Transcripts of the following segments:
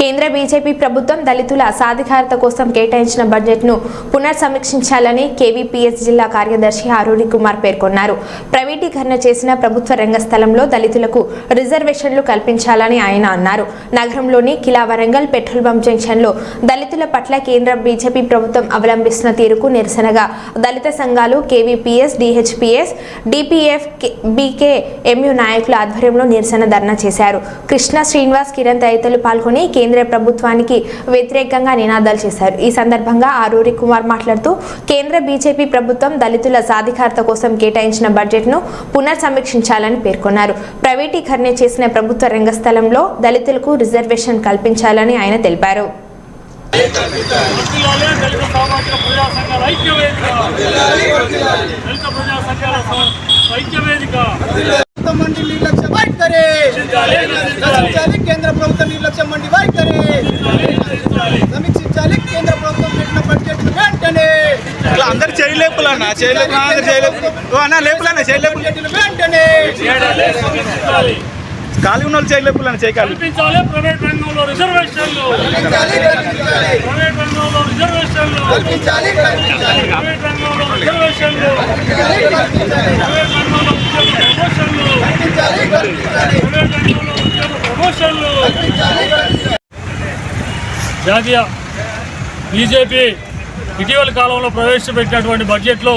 కేంద్ర బీజేపీ ప్రభుత్వం దళితుల సాధికారత కోసం కేటాయించిన బడ్జెట్ను పునర్సమీక్షించాలని కేవీపీఎస్ జిల్లా కార్యదర్శి అరుణి కుమార్ పేర్కొన్నారు. ప్రైవేటీకరణ చేసిన ప్రభుత్వ రంగ స్థలంలో దళితులకు రిజర్వేషన్లు కల్పించాలని ఆయన అన్నారు. నగరంలోని కిలా వరంగల్ పెట్రోల్ బంక్ జంక్షన్లో దళితుల పట్ల కేంద్ర బీజేపీ ప్రభుత్వం అవలంబిస్తున్న తీరుకు నిరసనగా దళిత సంఘాలు KVPS DHPS DPF BK MU నాయకుల ఆధ్వర్యంలో నిరసన ధర్నా చేశారు. కృష్ణ శ్రీనివాస్ కిరణ్ తదితరులు పాల్గొని కేంద్ర ప్రభుత్వానికి వ్యతిరేకంగా నినాదాలు చేశారు. ఈ సందర్భంగా ఆరూరి కుమార్ మాట్లాడుతూ కేంద్ర బీజేపీ ప్రభుత్వం దళితుల సాధికారత కోసం కేటాయించిన బడ్జెట్ను పునర్సమీక్షించాలని పేర్కొన్నారు. ప్రైవేటీకరణ చేసిన ప్రభుత్వ రంగ స్థలంలో దళితులకు రిజర్వేషన్ కల్పించాలని ఆయన తెలిపారు. ఐక్యవేదిక దళిత ప్రజా సంఘాల స- ఐక్యవేదిక ప్రభుత్వం మండి నిర్లక్ష్య వైఖరి రక్షించాలి కేంద్ర ప్రభుత్వం నిర్లక్ష్య మండి వైఖరి సమీక్షించాలి కేంద్ర ప్రభుత్వం పెట్టిన బడ్జెట్ వెంటనే ఇలా అందరు చేయలేపులు అన్న అన్న ఖాళీ ఉన్న వాళ్ళు చేయలేపులు అన్న చేయకాలి కల్పించాలి ప్రైవేట్ రంగంలో రిజర్వేషన్లు. కల్పించాలి కల్పించాలి ప్రైవేట్ రంగంలో రిజర్వేషన్లు. కల్పించాలి కల్పించాలి. ప్రైవేట్ రంగంలో రిజర్వేషన్లు. కల్పించాలి ప్రైవేట్ రంగంలో ఉద్యోగ ప్రమోషన్లు కల్పించాలి కల్పించాలి. ప్రైవేట్ రంగంలో ఉద్యోగ ప్రమోషన్లు కల్పించాలి కల్పించాలి జాతీయ బీజేపీ ఇటీవల కాలంలో ప్రవేశపెట్టినటువంటి బడ్జెట్లో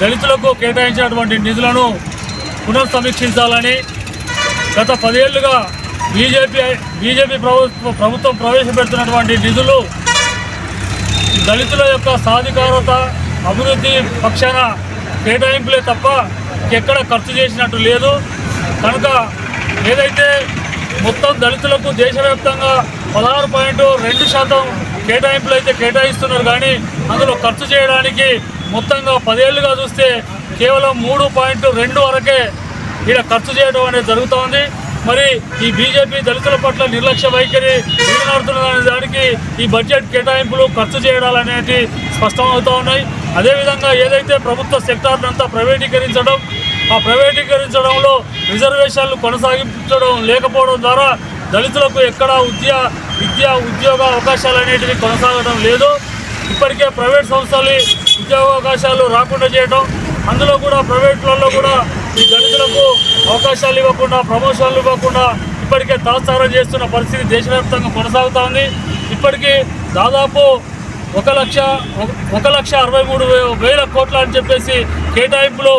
దళితులకు కేటాయించినటువంటి నిధులను పునఃసమీక్షించాలని గత పదేళ్ళుగా బీజేపీ బీజేపీ ప్రభుత్వ ప్రభుత్వం ప్రవేశపెడుతున్నటువంటి నిధులు దళితుల యొక్క సాధికారత అభివృద్ధి పక్షాన కేటాయింపులే తప్ప ఎక్కడ ఖర్చు చేసినట్టు లేదు. కనుక ఏదైతే మొత్తం దళితులకు దేశవ్యాప్తంగా పదహారు పాయింట్ రెండు శాతం కేటాయింపులు అయితే కేటాయిస్తున్నారు. కానీ అందులో ఖర్చు చేయడానికి మొత్తంగా పదేళ్ళుగా చూస్తే కేవలం మూడు పాయింట్ రెండు వరకే ఇక్కడ ఖర్చు చేయడం అనేది జరుగుతోంది మరి ఈ బీజేపీ దళితుల పట్ల నిర్లక్ష్య వైఖరి వీలునాడుతున్న దానికి ఈ బడ్జెట్ కేటాయింపులు ఖర్చు చేయడాలనేవి అనేది స్పష్టమవుతూ ఉన్నాయి. అదేవిధంగా ఏదైతే ప్రభుత్వ సెక్టార్నంతా ప్రైవేటీకరించడం ఆ ప్రైవేటీకరించడంలో రిజర్వేషన్లు కొనసాగించడం లేకపోవడం ద్వారా దళితులకు ఎక్కడ ఉద్యా విద్యా ఉద్యోగ అవకాశాలు అనేటివి కొనసాగడం లేదు. ఇప్పటికే ప్రైవేట్ సంస్థలు ఉద్యోగ అవకాశాలు రాకుండా చేయడం అందులో కూడా ప్రైవేట్లలో కూడా ఈ దళితులకు అవకాశాలు ఇవ్వకుండా ప్రమోషన్లు ఇవ్వకుండా ఇప్పటికే తాత్సారం చేస్తున్న పరిస్థితి దేశవ్యాప్తంగా కొనసాగుతూ ఉంది. ఇప్పటికీ దాదాపు ఒక లక్ష ఒక- ఒక లక్ష అరవై మూడు వేల కోట్ల అని చెప్పేసి కేటాయింపులు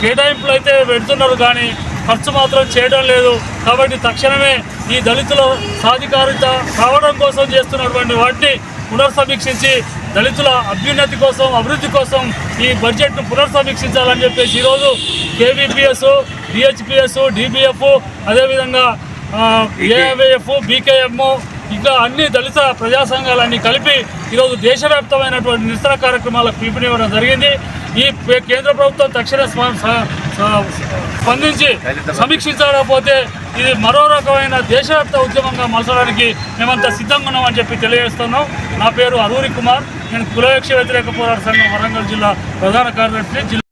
కేటాయింపులు అయితే పెడుతున్నారు కానీ ఖర్చు మాత్రం చేయడం లేదు. కాబట్టి తక్షణమే ఈ దళితుల సాధికారిత కావడం కోసం చేస్తున్నటువంటి వాటిని పునర్సమీక్షించి దళితుల అభ్యున్నతి కోసం అభివృద్ధి కోసం ఈ బడ్జెట్ను పునర్సమీక్షించాలని చెప్పేసి ఈరోజు కేవీపీఎస్ డిహెచ్పిఎస్ డిబిఎఫ్ అదేవిధంగా ఏఐఎఫ్ బీకేఎం ఇంకా అన్ని దళిత ప్రజా సంఘాలన్నీ కలిపి ఈరోజు దేశవ్యాప్తమైనటువంటి నిరసన కార్యక్రమాలకు పిలుపునివ్వడం జరిగింది. ఈ కేంద్ర ప్రభుత్వం తక్షణ స్పందించి సమీక్షించకపోతే ఇది మరో రకమైన దేశవ్యాప్త ఉద్యమంగా మలచడానికి మేమంతా సిద్ధంగా ఉన్నామని చెప్పి తెలియజేస్తున్నాం. నా పేరు అరూరి కుమార్. నేను కులయక్ష వ్యతిరేక పోరాట సంఘం వరంగల్ జిల్లా ప్రధాన కార్యదర్శి జిల్లా